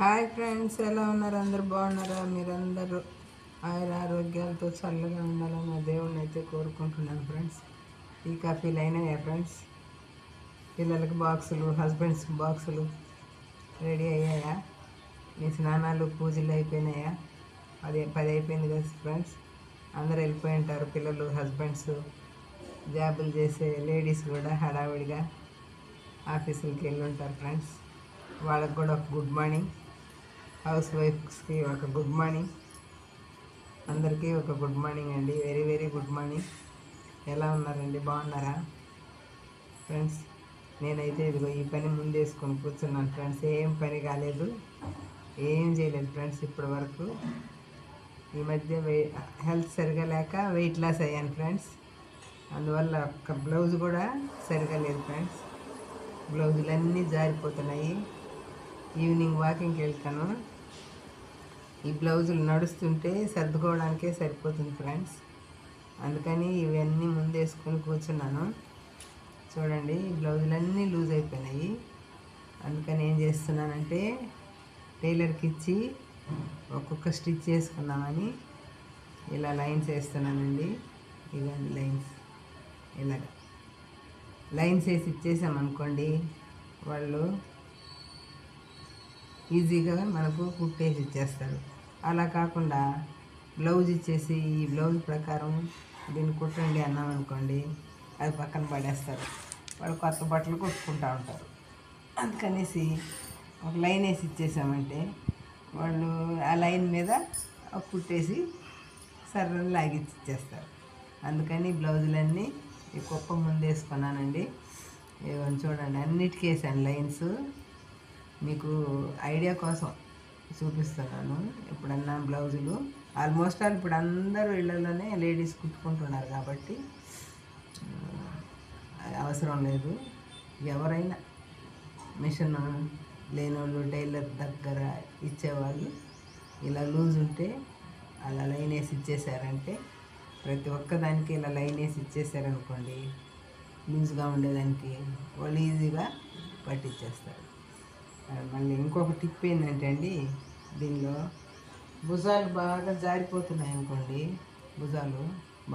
Hi friends ఎలా ఉన్నారు? అందరు బాగున్నారా? మీరందరూ ఆయన ఆరోగ్యాలతో చల్లగా ఉండాలని ఆ దేవుణ్ణి అయితే కోరుకుంటున్నాను ఫ్రెండ్స్. ఈ కాఫీలు అయినాయా ఫ్రెండ్స్? పిల్లలకి బాక్సులు హస్బెండ్స్ బాక్సులు రెడీ అయ్యాయా? మీ స్నానాలు పూజలు అయిపోయినాయా? అది పది అయిపోయింది కదా ఫ్రెండ్స్. అందరూ వెళ్ళిపోయి ఉంటారు పిల్లలు హస్బెండ్స్ జాబులు చేసే లేడీస్ కూడా హడావిడిగా ఆఫీసులకి వెళ్ళి ఉంటారు ఫ్రెండ్స్. వాళ్ళకి కూడా ఒక గుడ్ మార్నింగ్. హౌస్ వైఫ్స్కి ఒక గుడ్ మార్నింగ్. అందరికీ ఒక గుడ్ మార్నింగ్ అండి. Very very good morning. ఎలా ఉన్నారండి? బాగున్నారా? ఫ్రెండ్స్ నేనైతే ఇదిగో ఈ పని ముందేసుకొని కూర్చున్నాను. ఫ్రెండ్స్ ఏం పని కాలేదు. ఏం చేయలేదు ఫ్రెండ్స్ ఇప్పటి వరకు. ఈ మధ్య హెల్త్ సరిగా లేక వెయిట్ లాస్ అయ్యాను ఫ్రెండ్స్. అందువల్ల ఒక్క బ్లౌజ్ కూడా సరిగా లేదు ఫ్రెండ్స్. బ్లౌజులన్నీ జారిపోతున్నాయి. ఈవినింగ్ వాకింగ్కి వెళ్తాను. ఈ బ్లౌజులు నడుస్తుంటే సర్దుకోవడానికే సరిపోతుంది ఫ్రెండ్స్. అందుకని ఇవన్నీ ముందేసుకొని కూర్చున్నాను. చూడండి ఈ బ్లౌజులన్నీ లూజ్ అయిపోయినాయి. అందుకని ఏం చేస్తున్నానంటే టైలర్కి ఇచ్చి ఒక్కొక్క స్టిచ్ చేసుకుందామని ఇలా లైన్స్ వేస్తున్నానండి. ఇవన్నీ లైన్స్. ఇలాగ లైన్స్ వేసి ఇచ్చేసామనుకోండి వాళ్ళు ఈజీగా మనకు కుట్టేసి ఇచ్చేస్తారు. అలా కాకుండా బ్లౌజ్ ఇచ్చేసి ఈ బ్లౌజ్ ప్రకారం దీన్ని కుట్టండి అన్నాం అనుకోండి అది పక్కన పడేస్తారు. వాళ్ళు కొత్త బట్టలు కుట్టుకుంటూ ఉంటారు. అందుకనేసి ఒక లైన్ వేసి ఇచ్చేసామంటే వాళ్ళు ఆ లైన్ మీద కుట్టేసి సర్రని లాగిచ్చి ఇచ్చేస్తారు. అందుకని బ్లౌజులన్నీ ఈ కుప్ప ముందు వేసుకున్నానండి. ఇవన్నీ చూడండి అన్నిటికీ వేసాను లైన్స్. మీకు ఐడియా కోసం చూపిస్తున్నాను ఎప్పుడన్నా బ్లౌజులు. ఆల్మోస్ట్ ఆల్ ఇప్పుడు అందరూ ఇళ్ళలోనే లేడీస్ కుట్టుకుంటున్నారు కాబట్టి అవసరం లేదు. ఎవరైనా మిషన్ లేనోళ్ళు టైలర్ దగ్గర ఇచ్చేవాళ్ళు ఇలా లూజ్ ఉంటే అలా లైన్ వేసి ఇచ్చేసారంటే ప్రతి ఒక్కదానికి ఇలా లైన్ వేసి ఇచ్చేసారనుకోండి లూజ్గా ఉండేదానికి వాళ్ళు ఈజీగా పట్టించేస్తారు. మళ్ళీ ఇంకొక టిప్ ఏంటంటే అండి దీనిలో భుజాలు బాగా జారిపోతున్నాయి అనుకోండి భుజాలు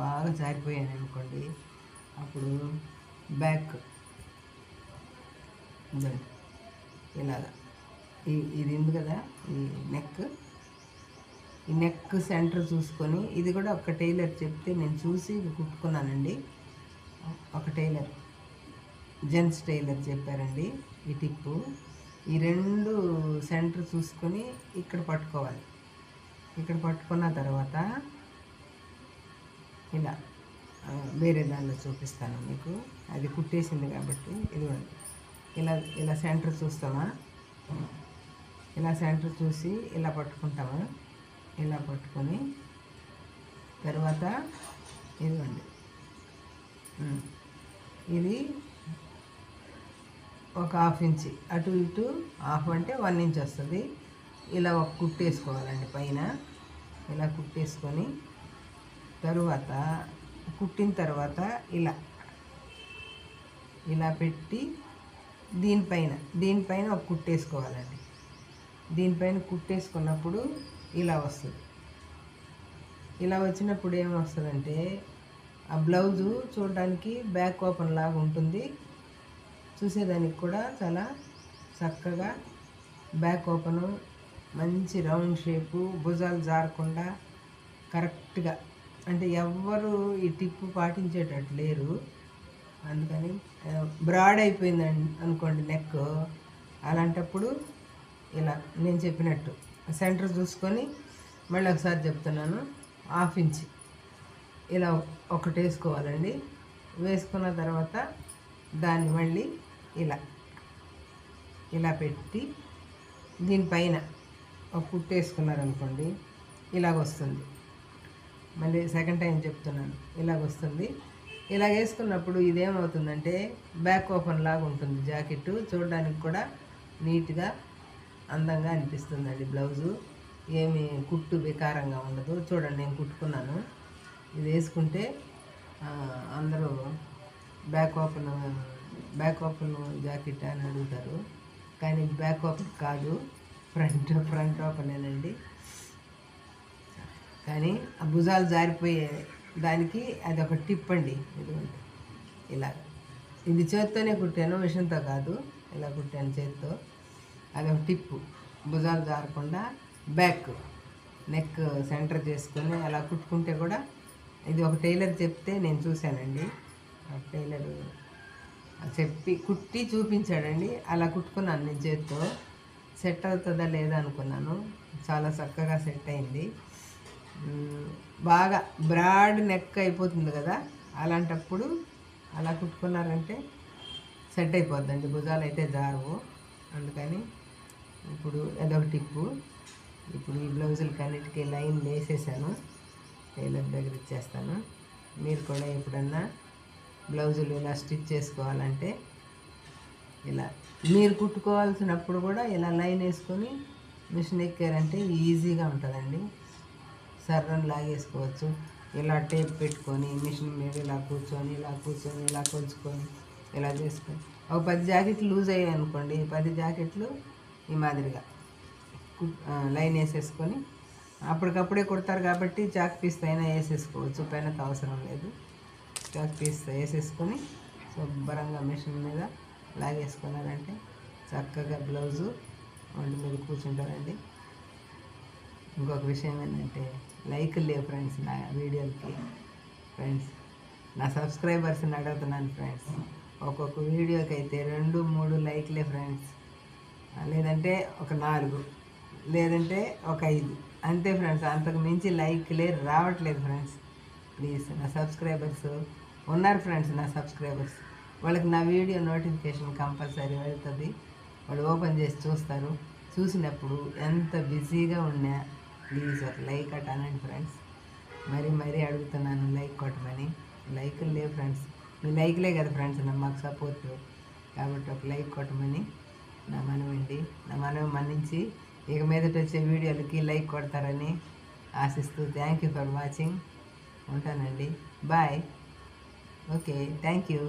బాగా జారిపోయాయి అనుకోండి అప్పుడు బ్యాక్ ఇదండి ఇలాగా. ఈ ఇది ఉంది కదా ఈ నెక్ ఈ నెక్ సెంటర్ చూసుకొని ఇది కూడా ఒక టైలర్ చెప్తే నేను చూసి కుట్టుకున్నానండి. ఒక టైలర్ జెంట్స్ టైలర్ చెప్పారండి ఈ టిప్పు ఈ రెండు సెంటర్ చూసుకొని ఇక్కడ పట్టుకోవాలి. ఇక్కడ పట్టుకున్న తర్వాత ఇలా వేరే దానిలో చూపిస్తాను మీకు. అది కుట్టేసింది కాబట్టి ఇదిగోండి. ఇలా ఇలా సెంటర్ చూస్తామా? ఇలా సెంటర్ చూసి ఇలా పట్టుకుంటాము. ఇలా పట్టుకొని తర్వాత ఇదిగోండి. ఇది ఒక హాఫ్ ఇంచి. అటు ఇటు హాఫ్ అంటే వన్ ఇంచ్ వస్తుంది. ఇలా ఒక కుట్టేసుకోవాలండి పైన. ఇలా కుట్టేసుకొని తరువాత కుట్టిన తర్వాత ఇలా ఇలా పెట్టి దీనిపైన దీనిపైన ఒక కుట్టేసుకోవాలండి దీనిపైన కుట్టేసుకున్నప్పుడు ఇలా వస్తుంది. ఇలా వచ్చినప్పుడు ఏమొస్తుందంటే ఆ బ్లౌజు చూడడానికి బ్యాక్ ఓపెన్ లాగా ఉంటుంది. చూసేదానికి కూడా చాలా చక్కగా బ్యాక్ ఓపెను మంచి రౌండ్ షేపు భుజాలు జారకుండా కరెక్ట్గా అంటే ఎవ్వరు ఈ టిప్పు పాటించేటట్టు లేరు. అందుకని బ్రాడ్ అయిపోయింది అనుకోండి నెక్. అలాంటప్పుడు ఇలా నేను చెప్పినట్టు సెంటర్ చూసుకొని మళ్ళీ ఒకసారి చెప్తున్నాను హాఫ్ ఇంచ్. ఇలా ఒకటి వేసుకోవాలండి వేసుకున్న తర్వాత దాన్ని మళ్ళీ ఇలా. ఇలా పెట్టి దీనిపైన ఒక కుట్టు వేసుకున్నారనుకోండి ఇలాగ వస్తుంది. మళ్ళీ సెకండ్ టైం చెప్తున్నాను ఇలాగ వస్తుంది. ఇలాగ వేసుకున్నప్పుడు ఇదేమవుతుందంటే బ్యాక్ ఓపెన్ లాగా ఉంటుంది జాకెట్ చూడడానికి కూడా నీట్గా అందంగా అనిపిస్తుందండి బ్లౌజు. ఏమి కుట్టు వికారంగా ఉండదు. చూడండి నేను కుట్టుకున్నాను. ఇది వేసుకుంటే అందరూ back open back open jacket అని అడుగుతారు. కానీ బ్యాక్ ఓపెన్ కాదు. ఫ్రంట్ ఫ్రంట్ ఓపెనేనండి కానీ ఆ భుజాలు జారిపోయే దానికి అది ఒక టిప్ అండి. ఇదిగోండి. ఇలా. ఇది చేత్తోనే కుట్టాను మిషన్తో కాదు. ఇలా కుట్టాను చేత్తో. అది ఒక టిప్పు భుజాలు జారకుండా బ్యాక్ నెక్ సెంటర్ చేసుకొని అలా కుట్టుకుంటే కూడా ఇది ఒక టైలర్ చెప్తే నేను చూశానండి. ఆ టైలర్ చెప్పి కుట్టి చూపించాడండి. అలా కుట్టుకున్నాను నేను చేత్తో. సెట్ అవుతుందా లేదా అనుకున్నాను. చాలా చక్కగా సెట్ అయింది. బాగా బ్రాడ్ నెక్ అయిపోతుంది కదా అలాంటప్పుడు అలా కుట్టుకున్నారంటే సెట్ అయిపోద్దండి. భుజాలు అయితే జారవు. అందుకని ఇప్పుడు అదొక టిప్పు. ఇప్పుడు ఈ బ్లౌజులకి అన్నిటికీ లైన్ వేసేసాను టైలర్ దగ్గర ఇచ్చేస్తాను మీరు కూడా ఎప్పుడన్నా బ్లౌజులు ఇలా స్టిచ్ చేసుకోవాలంటే ఇలా మీరు కుట్టుకోవాల్సినప్పుడు కూడా ఇలా లైన్ వేసుకొని మిషన్ ఎక్కారంటే ఈజీగా ఉంటుందండి. సర్రని లాగేసుకోవచ్చు. ఇలా టేప్ పెట్టుకొని మిషన్ మీద ఇలా కూర్చొని ఇలా కూర్చొని ఇలా కొలుచుకొని ఇలా చేసుకొని. ఒక పది జాకెట్లు లూజ్ అయ్యాయి అనుకోండి పది జాకెట్లు ఈ మాదిరిగా కు- లైన్ వేసేసుకొని అప్పటికప్పుడే కుడతారు కాబట్టి చాక్ పీస్ పైన వేసేసుకోవచ్చు పెనకు అవసరం లేదు. చాక్ పీస్ వేసేసుకొని శుభ్రంగా మిషన్ మీద లాగేసుకున్నారంటే చక్కగా బ్లౌజు ఒంటి మీద కూర్చుంటారండి. ఇంకొక విషయం ఏంటంటే లైక్ లేవు ఫ్రెండ్స్ నా వీడియోలకి. ఫ్రెండ్స్ నా సబ్స్క్రైబర్స్ని అడుగుతున్నాను ఫ్రెండ్స్. ఒక్కొక్క వీడియోకి అయితే రెండు మూడు లైక్లే ఫ్రెండ్స్. లేదంటే ఒక నాలుగు లేదంటే ఒక ఐదు. అంతే ఫ్రెండ్స్ అంతకు మించి లైక్లే రావట్లేదు ఫ్రెండ్స్. ప్లీజ్ నా సబ్స్క్రైబర్స్ ఉన్నారు ఫ్రెండ్స్ నా సబ్స్క్రైబర్స్ వాళ్ళకి నా వీడియో నోటిఫికేషన్ కంపల్సరీ వెళ్తుంది. వాళ్ళు ఓపెన్ చేసి చూస్తారు. చూసినప్పుడు ఎంత బిజీగా ఉన్నా ప్లీజ్ ఒక లైక్ అటానండి ఫ్రెండ్స్ మరీ మరీ అడుగుతున్నాను లైక్ కొట్టమని. లైకులు లేవు ఫ్రెండ్స్ మీ లైక్లే కదా ఫ్రెండ్స్ నా మాకు సపోర్ట్ కాబట్టి ఒక లైక్ కొట్టమని నా మనవండి. నా మనవి మన్నించి ఇక మీదట వచ్చే వీడియోలకి లైక్ కొడతారని ఆశిస్తూ థ్యాంక్ యూ ఫర్ వాచింగ్ ఉంటానండి. Bye okay thank you